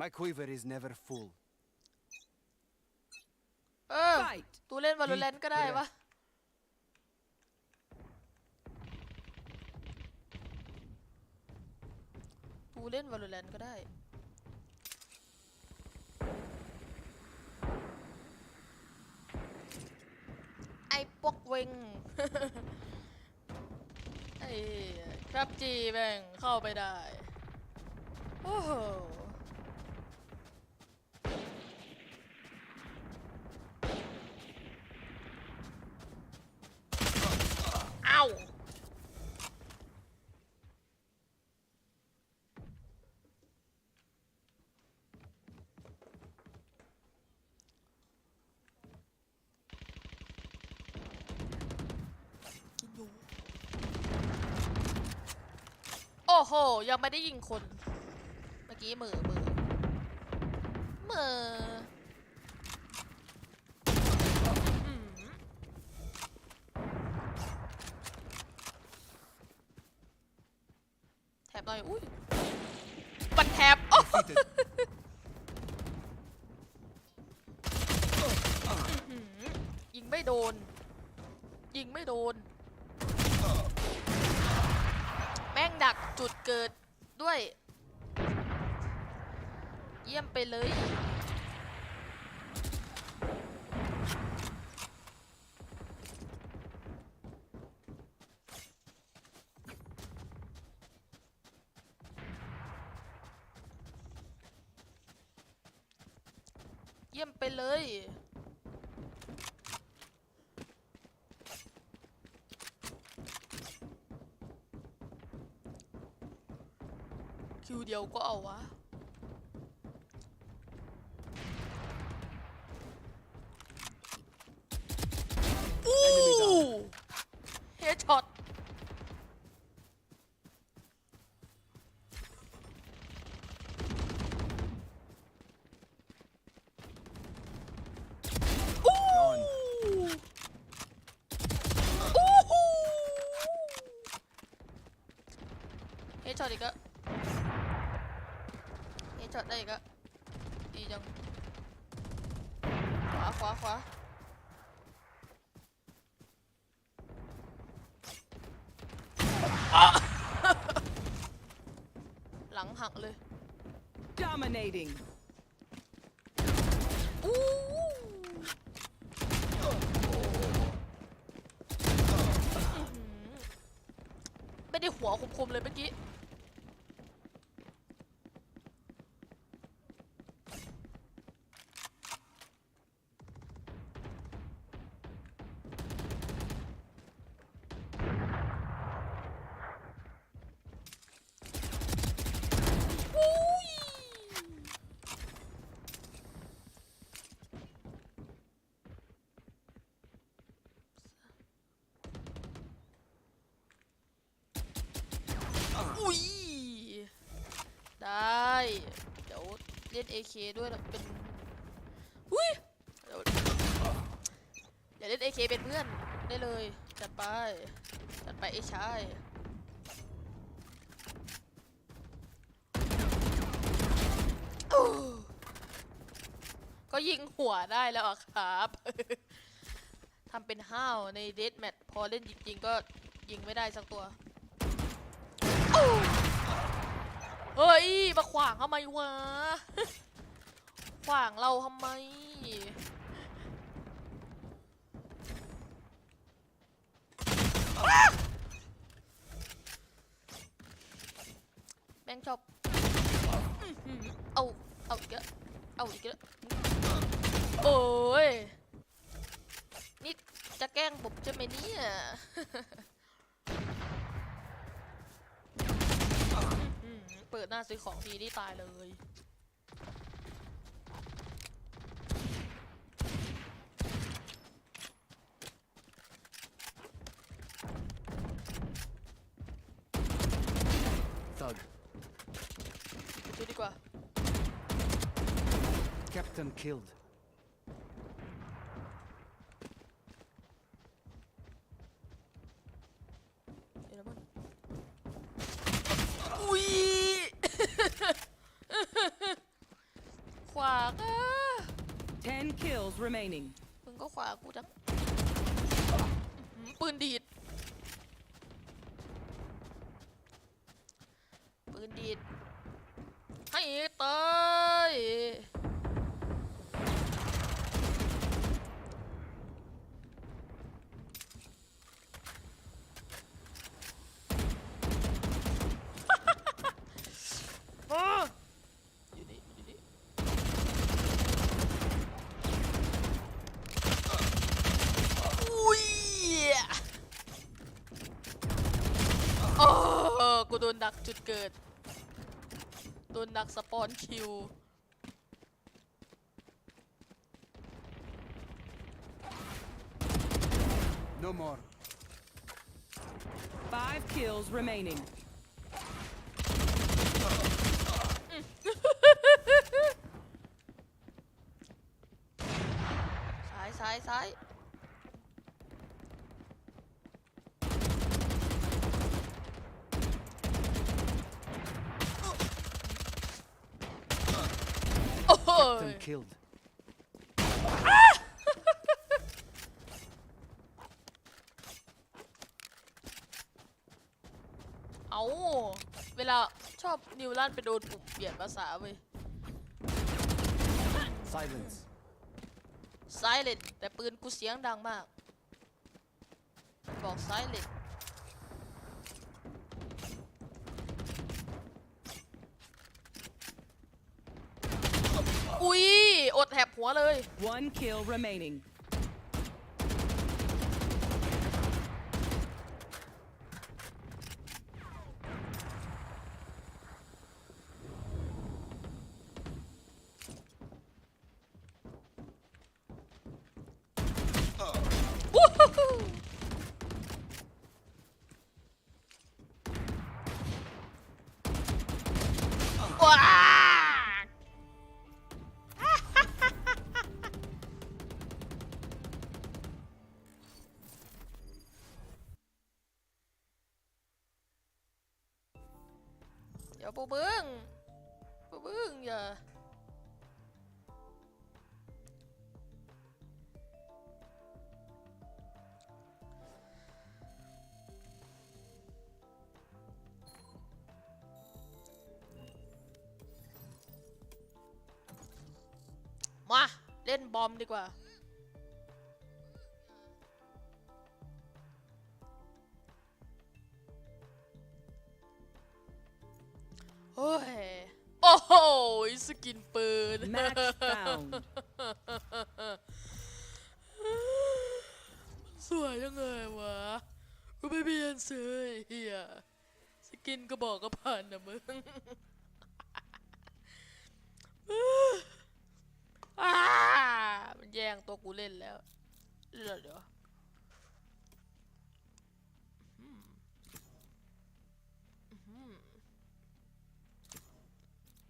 My quiver is never full. เออ Fight. ตูเล่นวาโลแรนก็ได้วะ ตูเล่นวาโลแรนก็ได้ ไอ้ปกเวง ไอ้ครับจีแม่งเข้าไปได้ โอ้โห เอ้า กินอยู่ โอ้โห ยังไม่ได้ยิงคน เมื่อกี้มือมือมืออืมแถบหน่อย อุ้ยบันแถบโอ้ Defeated. หือยิงไม่โดน ยิงไม่โดน แม่ง ดักจุดเกิดด้วย เยี่ยมไปเลย เยี่ยมไปเลย เดียวก็เอาวะ อู้ Enemy down. เฮดช็อตอู้ Gone. อู้หูเฮดช็อตอีกอะเฮด ช็อตได้อีกอะดีจัง ขวาขวาขวาหลังหักเลย Dominating. อู้ไม่ได้หัวคมๆเลยเมื่อกี้ ล่น AK ด้วยนะเป็นอุ้ยเดี๋ยวเดี๋ยวเล่น AK เป็นเพื่อนได้เลยจัดไปจัดไปไอ้ชายอู้ก็ยิงหัวได้แล้วอะครับทำเป็นห้าวในเดทแมทพอเล่นจริงๆก็ยิงไม่ได้สักตัว เฮ้ย มาขวางทำไมวะ ขวางเราทำไมแม่งชอบอื้อหือเอา เอาอีกแล้วเอาอีกแล้วโอ้ย นี่จะแกล้งผมใช่ไหมเนี่ย อืมเปิด หน้าซื้อของทีนี่ตายเลย Thug. ดูดีกว่า Captain killed. เดี๋ยวนะมึงอุ้ย 10 kills remaining. มึงก็ขวากูจะอื้อหือปืนดีด ปืนดีด ให้ตาย มาอยู่นี่อยู่นี่อุ้ยโอ้กูโดนดักจุดเกิด โดนดักสปอนคิว No more. 5 kills remaining. ซ้ายซ้ายซ้ายโอ้โห Captain killed. เอาเวลาชอบนิวลันไปโดนปุ่มเปลี่ยนภาษาเว้ย Silence. silent แต่ปืนกูเสียงดังมาก บอก silent อุ้ย อดแถบหัวเลย One kill remaining. ยวปูบึ้งปูบึ้งอย่ามา เล่นบอมดีกว่า Match found. สวยจังเลยวะกูไม่เบียนซื้อไอ้เฮียสกินก็บอกก็ผ่านนะมึงอ้ามันแย่งตัวกูเล่นแล้วเดี๋ยวเดี๋ยว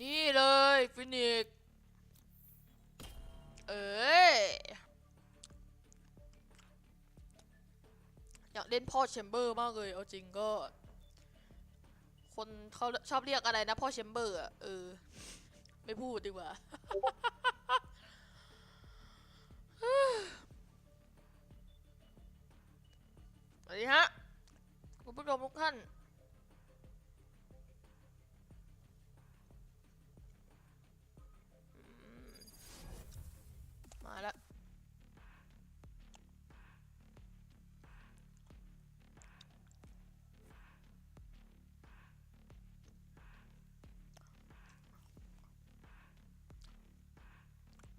นี่เลยฟินิก เอ้ยอยากเล่นพ่อแชมเบอร์มากเลย เอาจริงก็ คนเขาชอบเรียกอะไรนะพ่อแชมเบอร์อะเออ ไม่พูดดีกว่าสวัสดีฮะคุณผู้ชมทุกท่าน มาแล้ว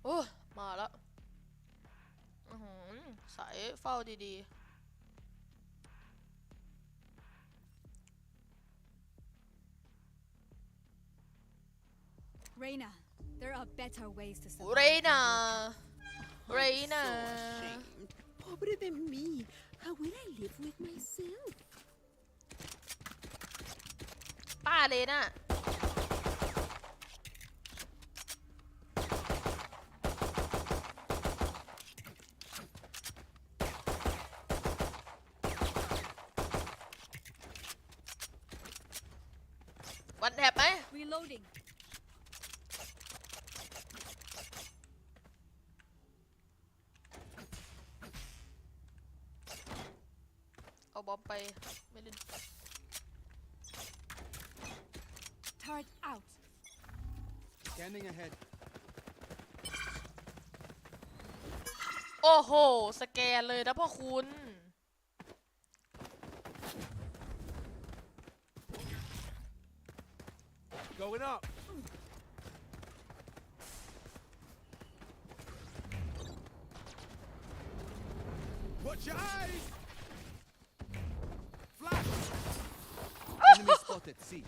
โอ้ยมาแล้วอือหือสายเฝ้าดีๆ Reina, there are better ways to survive. เรนาเรนา Pobre de mí. How will I live with myself? ป้าเลน่าวันแถบไหม Reloading. เอาบอมไปไม่เล่น Turret out. Scanning ahead. โอ้โห สแกนเลยนะพ่อคุณ Going up. Enemy spotted. C.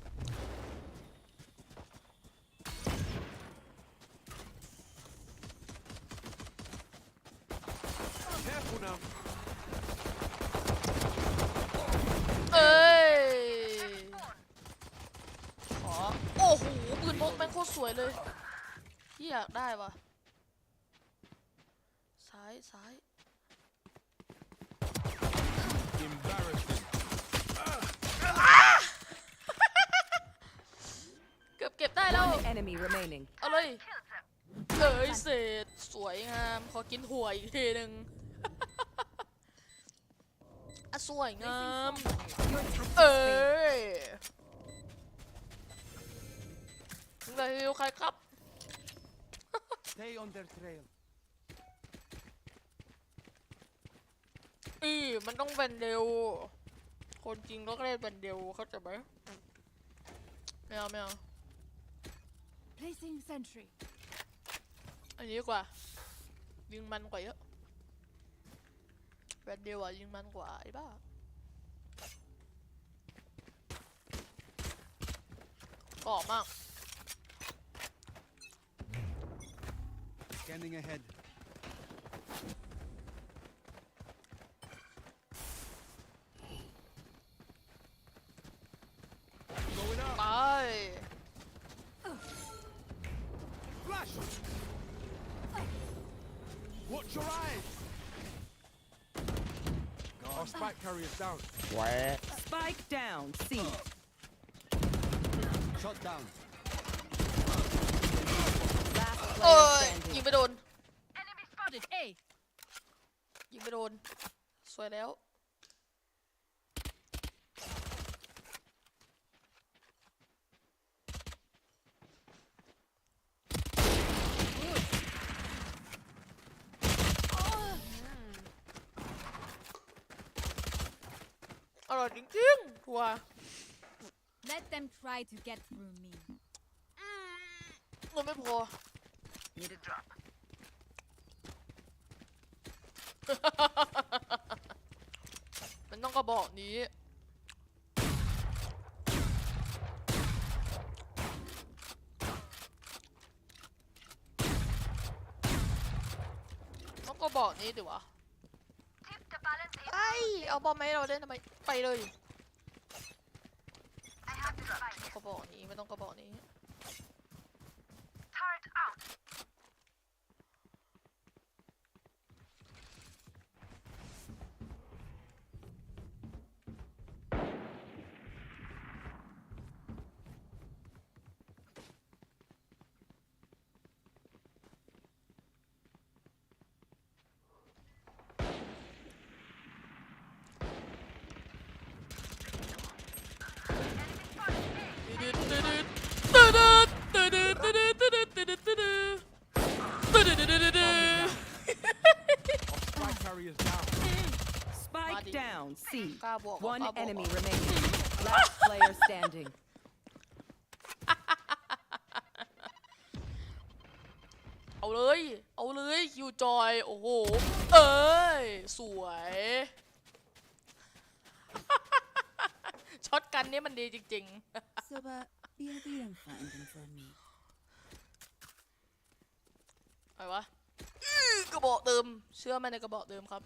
Careful now. เอ้ยขอโอ้โหปืนพกแม่งโคตรสวยเลยที่อยากได้วะซ้ายซ้าย Embarrassing. เกือบเก็บได้แล้ว One enemy remaining. เอาเลยเอ้ยเสร็จสวยงาม ขอกินหัวอีกทีหนึ่งอะสวยงาม Your tactics เอ้ failed. ยเลยใครครับ Stay on their trail. อีมันต้องแบนเดลคนจริงก็เล่นแบนเดลเข้าใจไหมไม่เอาไม่เอา Placing sentry. อันนี้ดีกว่า ยิงมันกว่าเยอะแบนเดลอะยิงมันกว่าไอ้บ้า กรอบมาก Scanning ahead. Our spike carrier's down. Spike down. C. Shot down. Last เอ้ย player ยิง standing. ไปโดน Spotted A. ยิงไปโดน สวยแล้ว ร่อยจริงๆทัวร์ Let them try to get through me. เงินไม่พอมันต้องกระบอกนี้ ต้องกระบอกนี้ดิวะไอ้ เอาบอมมาให้เราเล่นทำไม ไปเลยกระบอกนี้ไม่ต้องกระบอกนี้ กล้าบวก One กล้าบวก enemy remaining. Last player standing. เอาเลย เอาเลยคิวจอย โอ้โห เอ้ย สวย ช็อตกันนี้มันดีจริง So, but be a bit and find them for me. ๆอะไรวะอื้อกระบอกเดิม เชื่อไหมในกระบอกเดิมครับ